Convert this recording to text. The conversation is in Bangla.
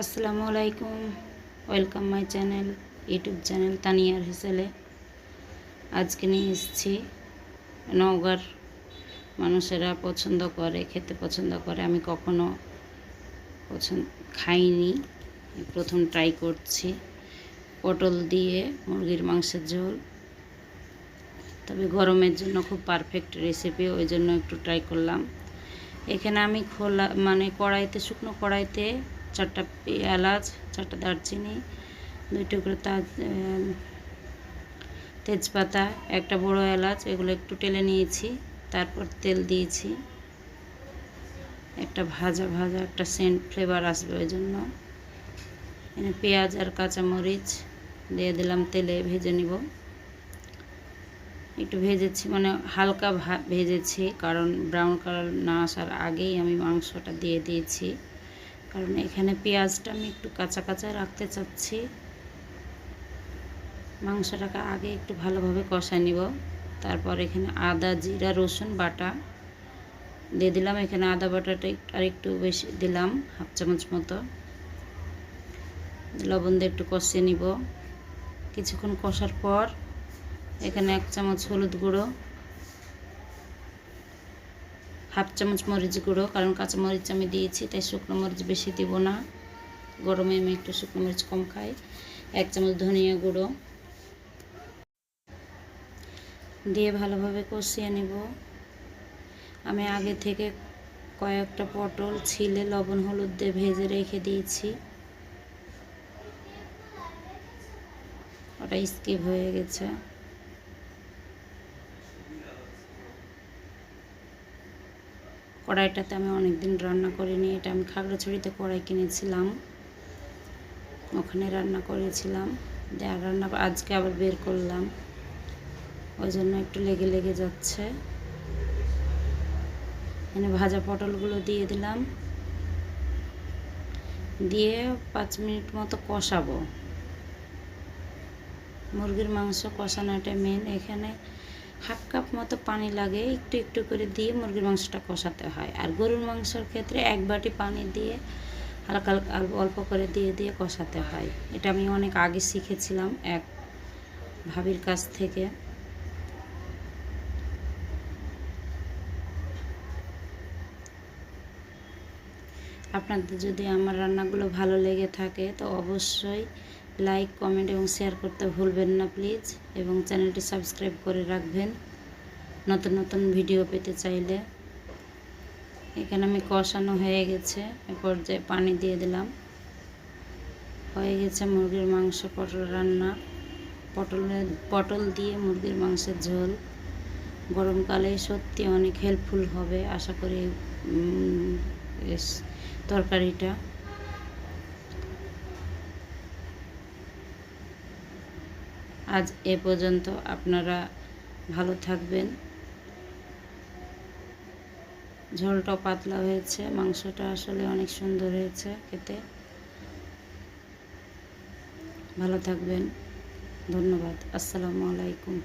আসসালামু আলাইকুম। Welcome my channel YouTube channel তানিয়ার হেসেলে আজকে নিয়ে এসেছি নওগাঁর মানুষেরা পছন্দ করে, খেতে পছন্দ করে। আমি কখনো পছন্দ খাইনি। প্রথম ট্রাই করছি। পটল দিয়ে মুরগির মাংসের ঝোল। তবে গরমের জন্য খুব পারফেক্ট রেসিপি ওই জন্য একটু ট্রাই করলাম। এখানে আমি খোলা মানে কড়াইতে, শুকনো কড়াইতে চারটা এলাচ চারটা দারচিনি, দুই টুকরো তা তেজপাতা, একটা বড় এলাচ, এগুলো একটু টেলে নিয়েছি, তারপর তেল দিয়েছি। একটা ভাজা ভাজা একটা সেন্ট ফ্লেভার আসবে ওই জন্য। পেঁয়াজ আর কাঁচামরিচ দিয়ে দিলাম তেলে, ভেজে নিব। একটু ভেজেছি মানে হালকা ভেজেছি, কারণ ব্রাউন কালার না আসার আগেই আমি মাংসটা দিয়ে দিয়েছি। কারণ এখানে পেঁয়াজটা আমি একটু কাঁচা কাঁচা রাখতে চাচ্ছি। মাংসটাকে আগে একটু ভালোভাবে কষায় নিব। তারপর এখানে আদা, জিরা, রসুন, বাটা দিয়ে দিলাম। এখানে আদা বাটাটা আর একটু বেশি দিলাম, হাফ চামচ মতো। লবণ দিয়ে একটু কষিয়ে নিব। কিছুক্ষণ কষার পর এখানে এক চামচ হলুদ গুঁড়ো হাফ চামচ মরিচ গুঁড়ো, কারণ কাঁচা মরিচ আমি দিয়েছি, তাই শুকনো মরিচ বেশি দিব না। গরমে আমি একটু শুকনো মরিচ কম খাই। এক চামচ ধনিয়া গুঁড়ো। দিয়ে ভালোভাবে কষিয়ে নেব। আমি আগে থেকে কয়েকটা পটল, ছিলে, লবণ, হলুদ দিয়ে ভেজে রেখে দিয়েছি। ওটা স্কিপ হয়ে গেছে। কড়াইটাতে আমি অনেক দিন রান্না করিনি, এটা আমি খাগড়াছড়িতে কড়াই কিনেছিলাম। ওখানে রান্না করেছিলাম আর রান্না আজকে আবার বের করলাম। ওই জন্য একটু লেগে লেগে যাচ্ছে। এখানে ভাজা পটলগুলো দিয়ে দিলাম। দিয়ে পাঁচ মিনিট মতো কষাবো। মুরগির মাংস কষানোটা মেন এখানে হাফ কাপ মতো পানি লাগে, একটু একটু করে দিয়ে মুরগির মাংসটা কষাতে হয়। আর গরুর মাংসর ক্ষেত্রে এক বাটি পানি দিয়ে হালকা হালকা অল্প করে দিয়ে দিয়ে কষাতে হয়। এটা আমি অনেক আগে শিখেছিলাম এক ভাবির কাছ থেকে। আপনাদের যদি আমার রান্নাগুলো ভালো লেগে থাকে, তো অবশ্যই লাইক কমেন্ট এবং শেয়ার করতে ভুলবেন না প্লিজ এবং চ্যানেলটি সাবস্ক্রাইব করে রাখবেন। নতুন নতুন ভিডিও পেতে চাইলে। এখানে আমি কষানো হয়ে গেছে। এ পর্যায়ে পানি দিয়ে দিলাম। হয়ে গেছে মুরগির মাংস পটল রান্না। পটলের পটল দিয়ে মুরগির মাংসের ঝোল। গরমকালে সত্যি অনেক হেল্পফুল হবে, আশা করি তরকারিটা। আজ এ পর্যন্ত আপনারা ভালো থাকবেন। ঝোলটা পাতলা হয়েছে, মাংসটা আসলে অনেক সুন্দর হয়েছে খেতে। ভালো থাকবেন, ধন্যবাদ, আসসালামু আলাইকুম।